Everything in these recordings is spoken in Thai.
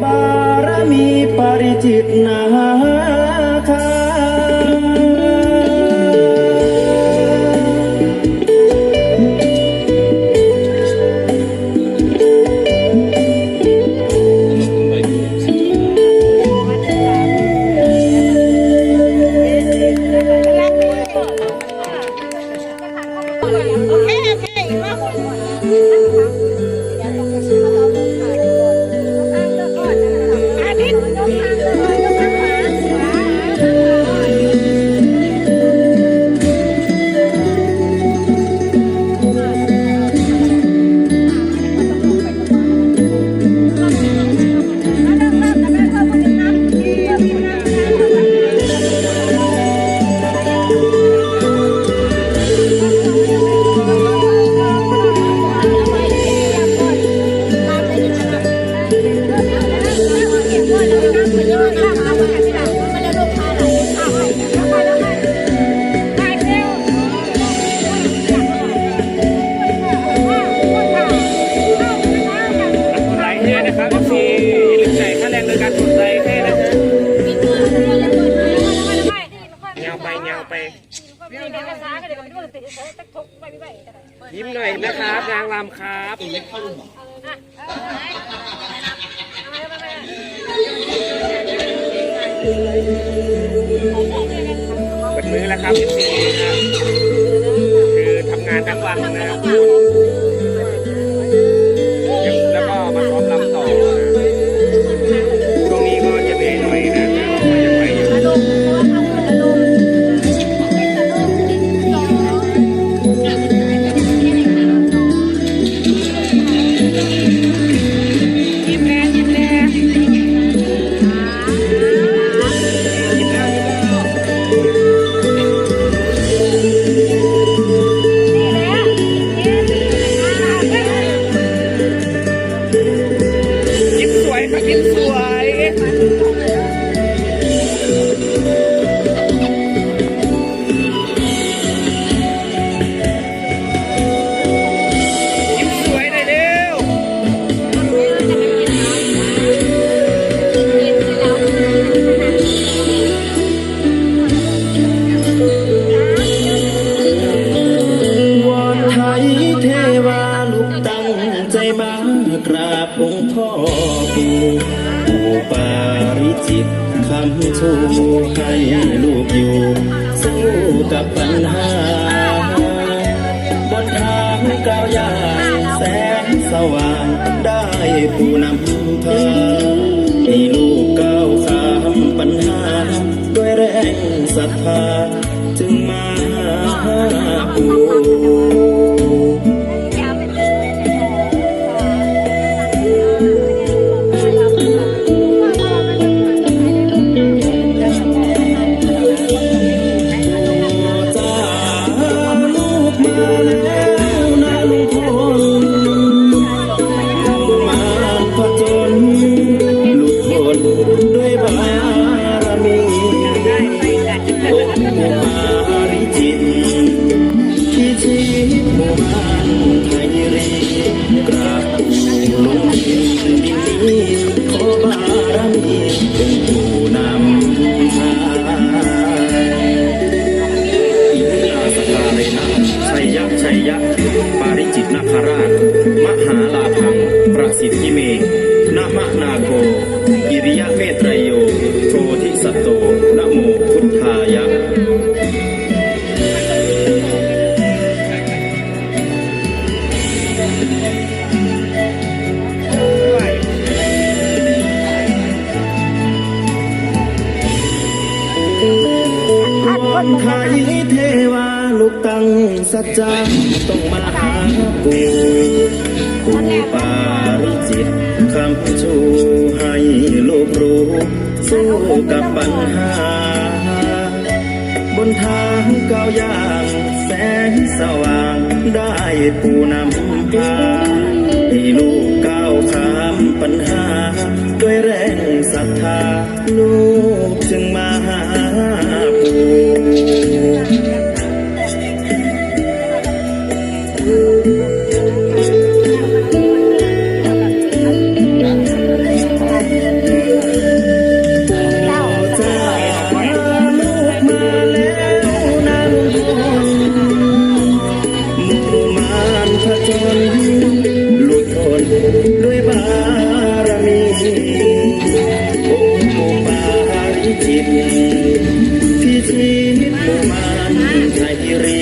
บารมีปริจิตนาคาโอเคโอเคว่าอา ยิ้มหน่อยนะครับนางรำครับเปิดมือแล้วครับเอฟซีคือทำงานทั้งวันนะครับแล้ ริจิตคำชูให้ลูกอยู่ สู้กับปัญหา บนทางก้าวยากแสงสว่างได้ผู้นำพาให้ลูกก้าวข้ามปัญหา ด้วยแรงศรัทธา ตั้งสัจจะต้องมาหาปู่ปู่ปาริจิตคำชูให้ลูกรู้สู้กับปัญหา บนทางก้าวย่ากแสงสว่างได้ผู้นำพาให้ลูกก้าวข้ามปัญหา ด้วยแรงศรัทธาลูกจึงมาหา หลุดพ้นด้วยบารมีองค์ปู่ปาริจิตที่ชีวิตผู้มันไทยเรี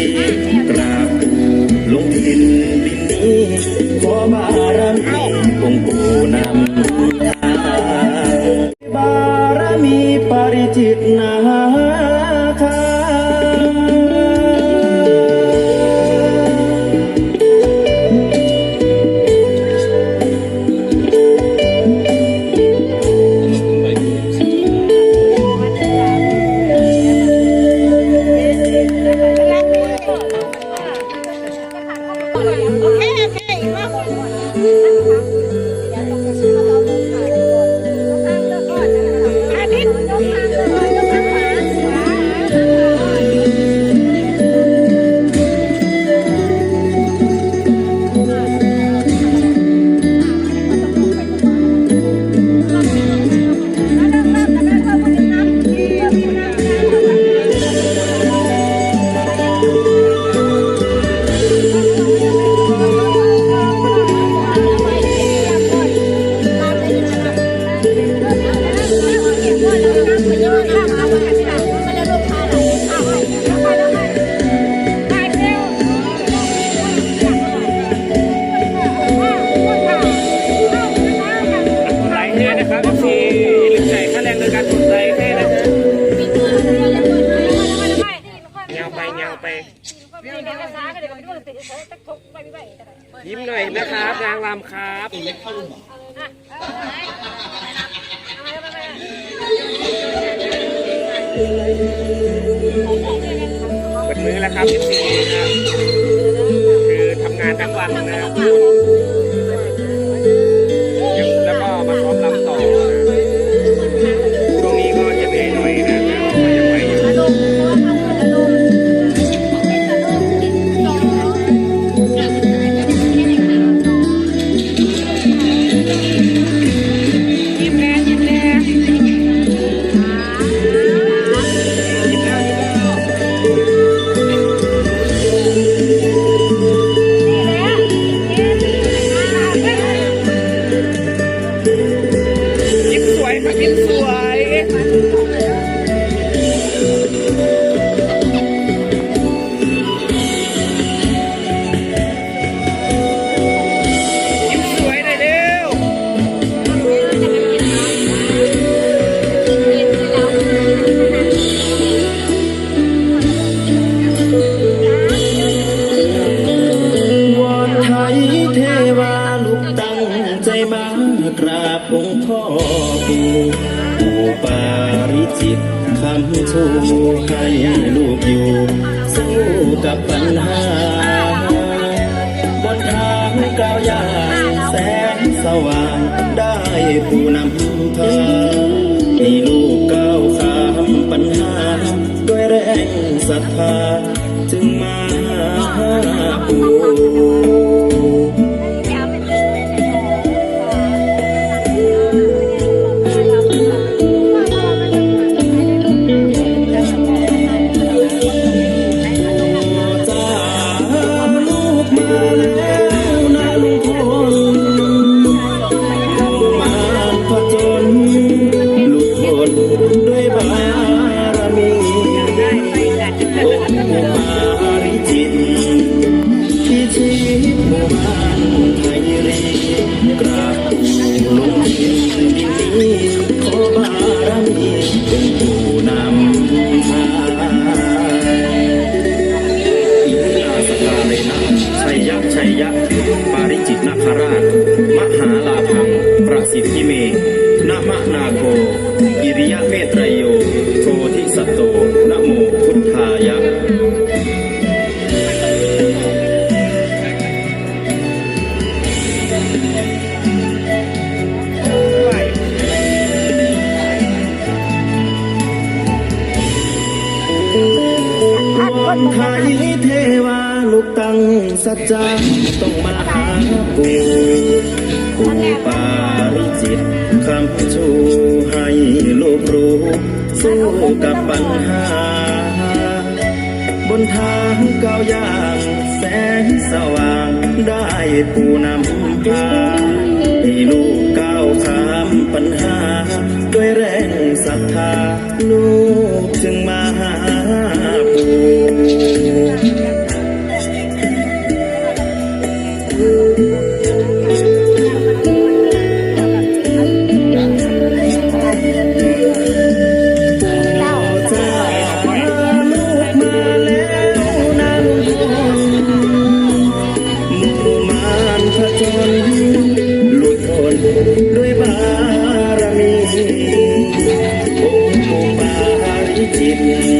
ยิ้มหน่อยนะครับนางรำครับเปิดมือแล้วครับพี่ครับคือทำงานทั้งวันนะแล้ว จิตคำชูให้ลูกอยู่สู้กับปัญหา บนทางก้าวยางแสงสว่างได้ผู้นำทางให้ลูกก้าวข้ามปัญหา ด้วยแรงศรัทธาจึงมา ไทยเทวาลูกตั้งสัจจะต้องมาหาปู่ปู่ปาริจิตคำชูให้ลูกรู้ สู้กับปัญหา บนทางก้าวย่าง แสงสว่างได้ผู้นำพาให้ลูกก้าวข้ามปัญหา ด้วยแรงศรัทธา ลูกจึงมาหาปู่ Yeah.